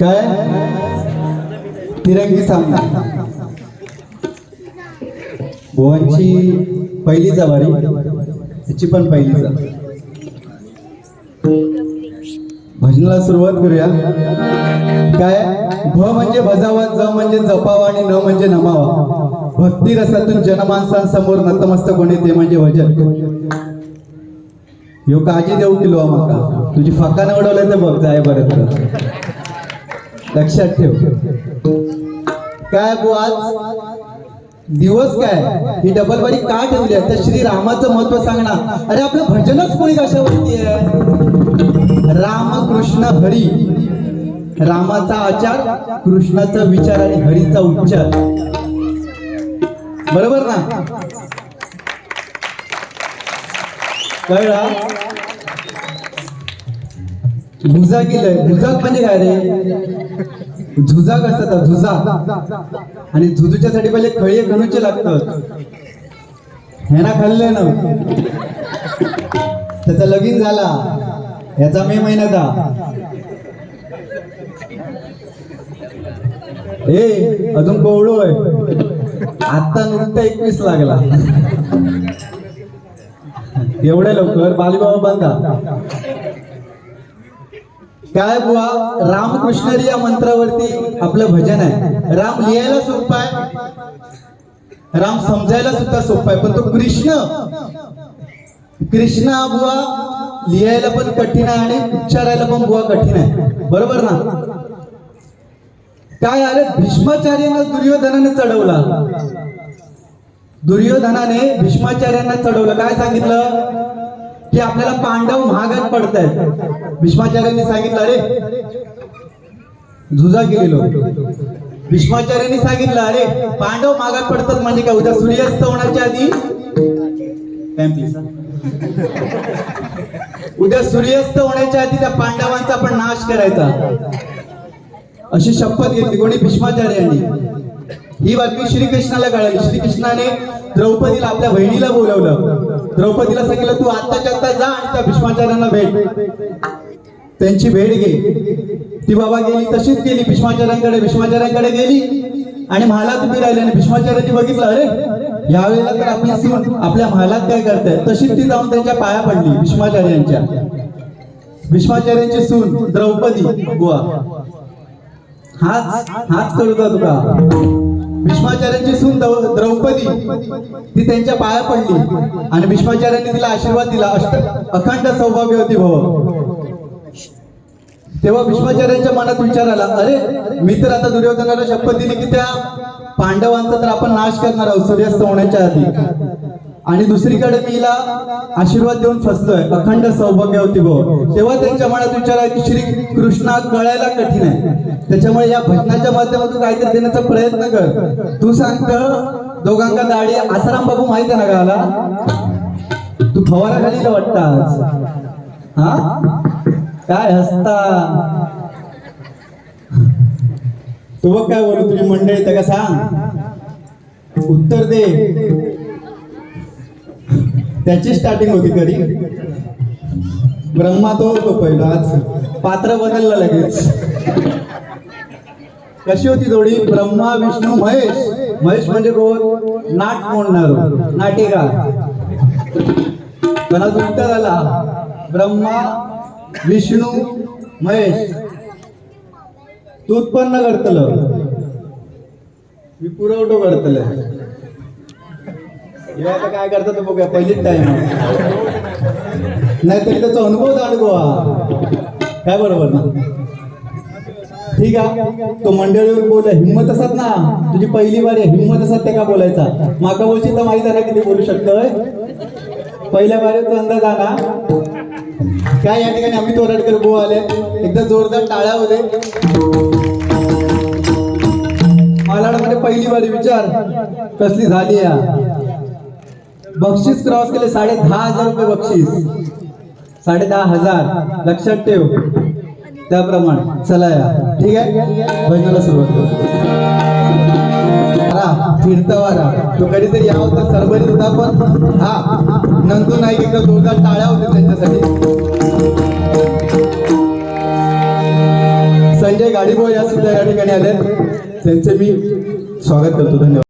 काय? तिरंगी सामना. भुवनची पहिली जवारी त्याची पण पहिली जवारी भजनाला सुरुवात करूया. काय? भ म्हणजे भजावा ज म्हणजे जपावा आणि न म्हणजे नमावा. भक्ती रसातून जनमानसांसमोर नतमस्तक होणे ते म्हणजे भजन. यो काळजी देऊ किलो माका तुझी फाका निवडवलं तर बघ जाय बरं लक्षात ठेव. काय आज? दिवस काय? ही डबल बारी का ठेवली आहे? तर श्री रामाचं महत्त्व सांगणार अरे आपलं भजनच कोणी कशावरती आहे? राम कृष्ण हरी. रामाचा आचार कृष्णाचा विचार आणि हरीचा उच्चार. बरोबर ना? कळला? झुजा केलंय झुजाक म्हणजे काय रे? झुजा असतात झुजा. आणि झुजूच्यासाठी पहिले खळी खणूचे लागतात. ह्याना खाल्ले ना. त्याचा लगीन झाला. ह्याचा मे महिन्याचा. ए अजून कोवळू आहे. आता नुकता एकवीस लागला. एवढ्या लवकर बालीबाबा बांधा. काय बुवा? रामकृष्ण या मंत्रावरती आपलं भजन आहे. राम लिहायला सोपं आहे. राम समजायला सुद्धा सोपं आहे. पण तो कृष्ण. कृष्ण हा बुवा लिहायला पण कठीण आहे आणि उच्चारायला पण बुवा कठीण आहे. बरोबर ना? काय आलं? भीष्माचार्यांना दुर्योधनाने चढवला. दुर्योधनाने भीष्माचार्यांना चढवलं. काय सांगितलं? की आपल्याला पांडव महागात पडतायत. भीष्माचार्यांनी सांगितलं अरे झुजा गेलेलो. भीष्माचार्यांनी सांगितलं अरे पांडव मागात पडतात म्हणजे काय? उद्या सूर्यास्त होण्याच्या आधी उद्या सूर्यास्त होण्याच्या आधी त्या पांडवांचा आपण नाश करायचा. अशी शपथ घेतली कोणी? भीष्माचार्यांनी. ही बातमी श्रीकृष्णाला कळाली. श्रीकृष्णाने द्रौपदीला आपल्या बहिणीला बोलवलं. द्रौपदीला सांगितलं तू आत्ताच्या आत्ता जा आणि त्या भीष्माचार्यांना भेट. त्यांची भेट घे ती बाबा गेली तशीच गेली भीष्माचार्यांकडे भीष्माचार्यांकडे गेली. आणि महालात उभी राहिली आणि भीष्माचार्यांनी बघितलं अरे यावेळेला तर आपली सून आपल्या महालात काय करताय? तशीच ती जाऊन त्यांच्या पाया पडली भीष्माचार्यांच्या. भीष्माचार्यांची सून द्रौपदी बुवा. हाच हाच करू तुका? भीष्माचार्यांची सून द्रौपदी ती त्यांच्या पाया पडली. आणि भीष्माचार्यांनी तिला आशीर्वाद दिला. अष्ट अखंड सौभाग्य होती भाऊ. तेव्हा भीष्माचार्यांच्या मनात विचार आला. अरे मी तर आता दुर्योधनाला शपथ दिली की त्या पांडवांचा तर आपण नाश करणार आहोत. सूर्यास्त होण्याच्या आधी. आणि दुसरीकडे मी हिला आशीर्वाद देऊन फसलोय अखंड सौभाग्य होती भाऊ तेव्हा त्यांच्या मनात विचार आहे की श्री कृष्णा कळायला कठीण आहे. त्याच्यामुळे या भजनाच्या माध्यमातून काहीतरी देण्याचा प्रयत्न कर. तू सांगत दोघांका दाढी आसाराम बाबू माहिती आहे ना गाला तू फवारा खाली वाटतास हा? काय हसता? तू बघ काय बोलू तुझी मंडळी त्या का सांग? उत्तर दे. त्याची स्टार्टिंग होती कधी ब्रह्मा तो होतो पहिला. आज पात्र बदलला लगेच. कशी होती जोडी ब्रह्मा विष्णू महेश. महेश म्हणजे कोण? नाट मोडणार. नाटिका. कोणाच उत्तर आला. ब्रह्मा विष्णू महेश. तू उत्पन्न करतल. मी पुरवठो करतलं. आता काय करतात ते बघूया पहिलीच टाइम नाहीतरी त्याचा अनुभव दाडगोवा काय बरोबर ना? ठीक आहे. तो मंडळीवर बोल हिंमत असत ना? तुझी पहिली वारी आहे, हिंमत असत ते का बोलायचा? माका बोलशील तर माहीत आहे किती बोलू शकतोय? पहिल्या वारीत अंदाज आला. काय या ठिकाणी अमित ओराडकर गो आले? एकदा जोरदार टाळ्या होते. मालाडमध्ये पहिली बारी विचार. कसली झाली या? बक्षीस क्रॉस केले साडे दहा हजार रुपये बक्षीस. साडे दहा हजार. लक्षात ठेव. त्याप्रमाणे. चला या. ठीक आहे? भजनाला सुरुवात करू. फिरता वारा तो कधीतरी या होता सरबरीत होता पण हा नंदू नाही एकदा जोरदार टाळ्या होत्या त्यांच्यासाठी. संजय संजय या सुद्धा या ठिकाणी आले त्यांचे मी स्वागत करतो. धन्यवाद.